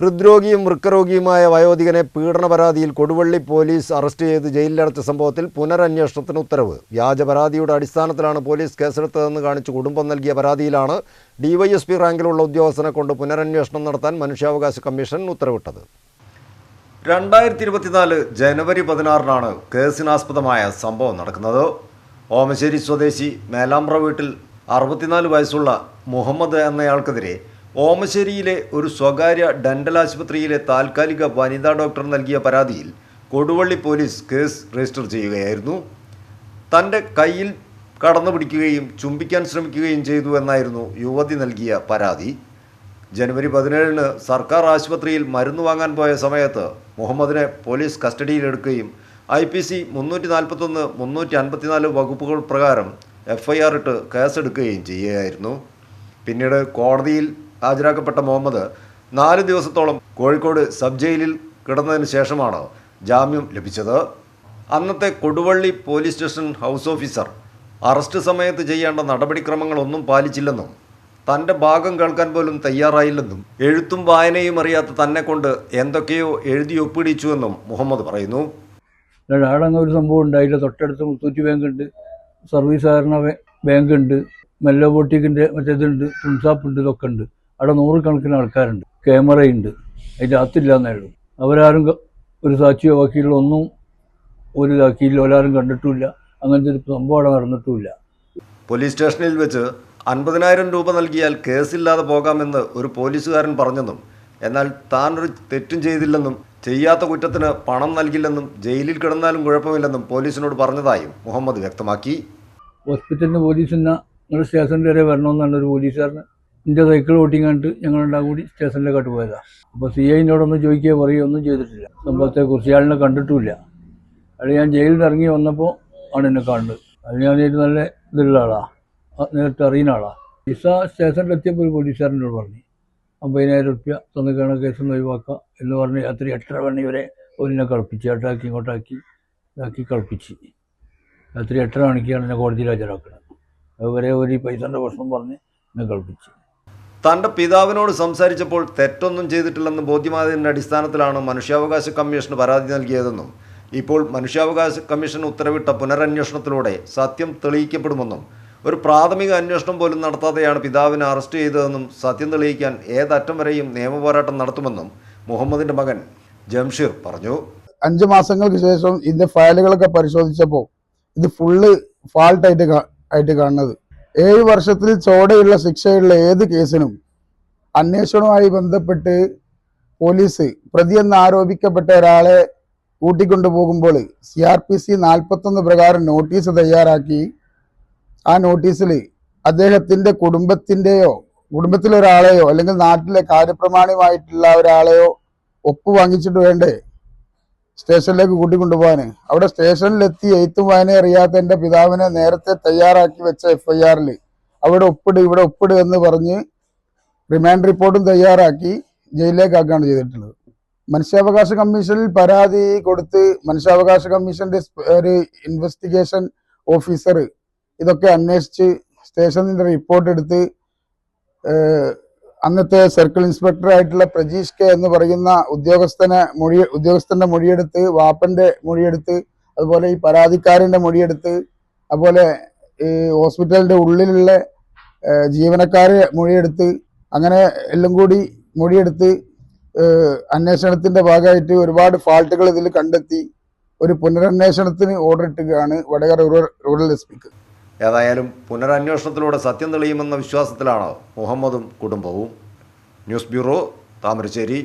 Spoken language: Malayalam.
ഹൃദ്രോഗിയും വൃക്കരോഗിയുമായ വയോധികനെ പീഡന പരാതിയിൽ കൊടുവള്ളി പോലീസ് അറസ്റ്റ് ചെയ്ത് ജയിലിലടച്ച സംഭവത്തിൽ പുനരന്വേഷണത്തിന് ഉത്തരവ്. വ്യാജ പരാതിയുടെ അടിസ്ഥാനത്തിലാണ് പോലീസ് കേസെടുത്തതെന്ന് കാണിച്ച് കുടുംബം നൽകിയ പരാതിയിലാണ് ഡിവൈഎസ്പി റാങ്കിലുള്ള ഉദ്യോഗസ്ഥനെ കൊണ്ട് പുനരന്വേഷണം നടത്താൻ മനുഷ്യാവകാശ കമ്മീഷൻ ഉത്തരവിട്ടത്. രണ്ടായിരത്തി ഇരുപത്തിനാല് ജനുവരി പതിനാറിനാണ് കേസിനാസ്പദമായ സംഭവം നടക്കുന്നത്. ഓമശ്ശേരി സ്വദേശി മേലാമ്പ്ര വീട്ടിൽ അറുപത്തിനാല് വയസ്സുള്ള മുഹമ്മദ് എന്നയാൾക്കെതിരെ ഓമശ്ശേരിയിലെ ഒരു സ്വകാര്യ ഡെന്റൽ ആശുപത്രിയിലെ താൽക്കാലിക വനിതാ ഡോക്ടർ നൽകിയ പരാതിയിൽ കൊടുവള്ളി പോലീസ് കേസ് രജിസ്റ്റർ ചെയ്യുകയായിരുന്നു. തന്റെ കയ്യിൽ കടന്നു പിടിക്കുകയും ചുംബിക്കാൻ ശ്രമിക്കുകയും ചെയ്തു എന്നായിരുന്നു യുവതി നൽകിയ പരാതി. ജനുവരി പതിനേഴിന് സർക്കാർ ആശുപത്രിയിൽ മരുന്ന് വാങ്ങാൻ പോയ സമയത്ത് മുഹമ്മദിനെ പോലീസ് കസ്റ്റഡിയിലെടുക്കുകയും ഐ പി സി മുന്നൂറ്റി നാൽപ്പത്തൊന്ന് മുന്നൂറ്റി അൻപത്തിനാല് വകുപ്പുകൾ പ്രകാരം എഫ് ഐ ആർ ഇട്ട് കേസെടുക്കുകയും ചെയ്യുകയായിരുന്നു. പിന്നീട് കോടതിയിൽ ഹാജരാക്കപ്പെട്ട മുഹമ്മദ് നാല് ദിവസത്തോളം കോഴിക്കോട് സബ് ജയിലിൽ കിടന്നതിന് ശേഷമാണ് ജാമ്യം ലഭിച്ചത്. അന്നത്തെ Koduvally police station house officer arrest സമയത്ത് ചെയ്യേണ്ട നടപടിക്രമങ്ങളൊന്നും പാലിച്ചില്ലെന്നും തന്റെ ഭാഗം കേൾക്കാൻ പോലും തയ്യാറായില്ലെന്നും എഴുത്തും വായനയും അറിയാത്ത തന്നെ കൊണ്ട് എന്തൊക്കെയോ എഴുതി ഒപ്പിടിച്ചുവെന്നും മുഹമ്മദ് പറയുന്നു. അല്ലാണ്ട് ഒരു സംഭവം ഉണ്ടായില്ല. തൊട്ടടുത്ത് മുത്തൂറ്റ് ബാങ്ക് ഉണ്ട് സർവീസ് സഹകരണ ബാങ്ക് ഉണ്ട് മെല്ലോ ബോട്ടിക്കിന്റെ മറ്റേതുണ്ട് തുൺസാപ്പ് ഉണ്ട് ഇതൊക്കെ ഉണ്ട്. അവിടെ നൂറുകണക്കിന് ആൾക്കാരുണ്ട്. ക്യാമറയുണ്ട്. അതിന്റെ അകത്തില്ല എന്നേ ഉള്ളൂ അവരാരും ഒരു സാക്ഷിയോ വക്കീലോ ഒന്നും ഒരു ഇതാക്കിയില്ല ഒരാരും കണ്ടിട്ടുമില്ല. അങ്ങനത്തെ ഒരു സംഭവം അവിടെ നടന്നിട്ടുമില്ല. പോലീസ് സ്റ്റേഷനിൽ വെച്ച് അൻപതിനായിരം രൂപ നൽകിയാൽ കേസില്ലാതെ പോകാമെന്ന് ഒരു പോലീസുകാരൻ പറഞ്ഞെന്നും എന്നാൽ താൻ ഒരു തെറ്റും ചെയ്തില്ലെന്നും ചെയ്യാത്ത കുറ്റത്തിന് പണം നൽകില്ലെന്നും ജയിലിൽ കിടന്നാലും കുഴപ്പമില്ലെന്നും പോലീസിനോട് പറഞ്ഞതായും മുഹമ്മദ് വ്യക്തമാക്കി. ഹോസ്പിറ്റലിന് പോലീസിന് നിങ്ങൾ സ്റ്റേഷൻ വരെ വരണമെന്നാണ് ഒരു പോലീസുകാരന് എന്റെ സൈക്കിൾ ഓട്ടിങ് കണ്ട് ഞങ്ങളുണ്ടാകും കൂടി സ്റ്റേഷനിലേക്കാട്ട് പോയതാണ് അപ്പോൾ സി ഐനോടൊന്നും ചോദിക്കുകയോ പറയുകയോ ഒന്നും ചെയ്തിട്ടില്ല. സംഭവത്തെക്കുറിച്ച് ഇയാളിനെ കണ്ടിട്ടുമില്ല. അത് ഞാൻ ജയിലിൽ നിന്ന് ഇറങ്ങി വന്നപ്പോൾ ആണ് എന്നെ കാണുന്നത്. അത് ഞാൻ നല്ല ഇതുള്ള ആളാണ് നേരിട്ട് അറിയുന്ന ആളാണ് വിസ സ്റ്റേഷനിലെത്തിയപ്പോൾ ഒരു പോലീസുകാരനോട് പറഞ്ഞു അമ്പതിനായിരം റുപ്യ തന്നിക്കാണ് കേസ് ഒഴിവാക്കുക ഒഴിവാക്കാം എന്ന് പറഞ്ഞ് രാത്രി എട്ടര മണി വരെ ഒന്നിനെ കളിപ്പിച്ച് ഇട്ടാക്കി ഇങ്ങോട്ടാക്കി ഇതാക്കി കളിപ്പിച്ച്. രാത്രി എട്ടര മണിക്കാണ് എന്നെ കോടതിയിൽ ഹാജരാക്കുന്നത് അതുവരെ ഒരു പൈസന്റെ പ്രശ്നം പറഞ്ഞ് എന്നെ കളിപ്പിച്ച്. തന്റെ പിതാവിനോട് സംസാരിച്ചപ്പോൾ തെറ്റൊന്നും ചെയ്തിട്ടില്ലെന്ന് ബോധ്യമായതിന്റെ അടിസ്ഥാനത്തിലാണ് മനുഷ്യാവകാശ കമ്മീഷന് പരാതി നൽകിയതെന്നും ഇപ്പോൾ മനുഷ്യാവകാശ കമ്മീഷൻ ഉത്തരവിട്ട പുനരന്വേഷണത്തിലൂടെ സത്യം തെളിയിക്കപ്പെടുമെന്നും ഒരു പ്രാഥമിക അന്വേഷണം പോലും നടത്താതെയാണ് പിതാവിനെ അറസ്റ്റ് ചെയ്തതെന്നും സത്യം തെളിയിക്കാൻ ഏതറ്റം വരെയും നിയമപോരാട്ടം നടത്തുമെന്നും മുഹമ്മദിന്റെ മകൻ ജംഷീർ പറഞ്ഞു. അഞ്ച് മാസങ്ങൾക്ക് ശേഷം ഇതിന്റെ ഫയലുകളൊക്കെ പരിശോധിച്ചപ്പോൾ ഇത് ഫുള്ള് ഫാൾട്ടായിട്ട് ആയിട്ട് കാണുന്നത്. ഏഴ് വർഷത്തിൽ ചോടെയുള്ള ശിക്ഷയുള്ള ഏത് കേസിനും അന്വേഷണവുമായി ബന്ധപ്പെട്ട് പോലീസ് പ്രതിയെന്ന് ആരോപിക്കപ്പെട്ട ഒരാളെ കൂട്ടിക്കൊണ്ടുപോകുമ്പോൾ സി ആർ പി സി നാൽപ്പത്തൊന്ന് പ്രകാരം നോട്ടീസ് തയ്യാറാക്കി. ആ നോട്ടീസിൽ അദ്ദേഹത്തിന്റെ കുടുംബത്തിന്റെയോ കുടുംബത്തിലൊരാളെയോ അല്ലെങ്കിൽ നാട്ടിലെ കാര്യപ്രമാണിയുമായിട്ടുള്ള ഒരാളെയോ ഒപ്പ് വാങ്ങിച്ചിട്ട് വേണ്ടേ? സ്റ്റേഷനിലേക്ക് കൂട്ടിക്കൊണ്ടുപോകാൻ അവിടെ സ്റ്റേഷനിലെത്തി എയ്ത്ത് വായന അറിയാത്ത എന്റെ പിതാവിനെ നേരത്തെ തയ്യാറാക്കി വെച്ച എഫ്ഐആറിൽ അവിടെ ഒപ്പിട് ഇവിടെ ഒപ്പിട് എന്ന് പറഞ്ഞ് റിമാൻഡ് റിപ്പോർട്ടും തയ്യാറാക്കി ജയിലിലേക്കാക്കുകയാണ് ചെയ്തിട്ടുള്ളത്. മനുഷ്യാവകാശ കമ്മീഷനിൽ പരാതി കൊടുത്ത് മനുഷ്യാവകാശ കമ്മീഷന്റെ ഒരു ഇൻവെസ്റ്റിഗേഷൻ ഓഫീസർ ഇതൊക്കെ അന്വേഷിച്ച് സ്റ്റേഷനിൽ റിപ്പോർട്ട് എടുത്ത് അന്നത്തെ സർക്കിൾ ഇൻസ്പെക്ടർ ആയിട്ടുള്ള പ്രജീഷ് കെ എന്ന് പറയുന്ന ഉദ്യോഗസ്ഥനെ മൊഴി ഉദ്യോഗസ്ഥന്റെ മൊഴിയെടുത്ത് വാപ്പന്റെ മൊഴിയെടുത്ത് അതുപോലെ ഈ പരാതിക്കാരന്റെ മൊഴിയെടുത്ത് അതുപോലെ ഈ ഹോസ്പിറ്റലിന്റെ ഉള്ളിലുള്ള ജീവനക്കാരെ മൊഴിയെടുത്ത് അങ്ങനെ എല്ലാം കൂടി മൊഴിയെടുത്ത് അന്വേഷണത്തിന്റെ ഭാഗമായിട്ട് ഒരുപാട് ഫാൾട്ടുകൾ ഇതിൽ കണ്ടെത്തി ഒരു പുനരന്വേഷണത്തിന് ഓർഡർ ഇട്ടുകയാണ് വടകര റൂറൽ റൂറൽ എസ് പിക്ക്. ഏതായാലും പുനരന്വേഷണത്തിലൂടെ സത്യം തെളിയുമെന്ന വിശ്വാസത്തിലാണ് മുഹമ്മദും കുടുംബവും? News bureau Thamarassery.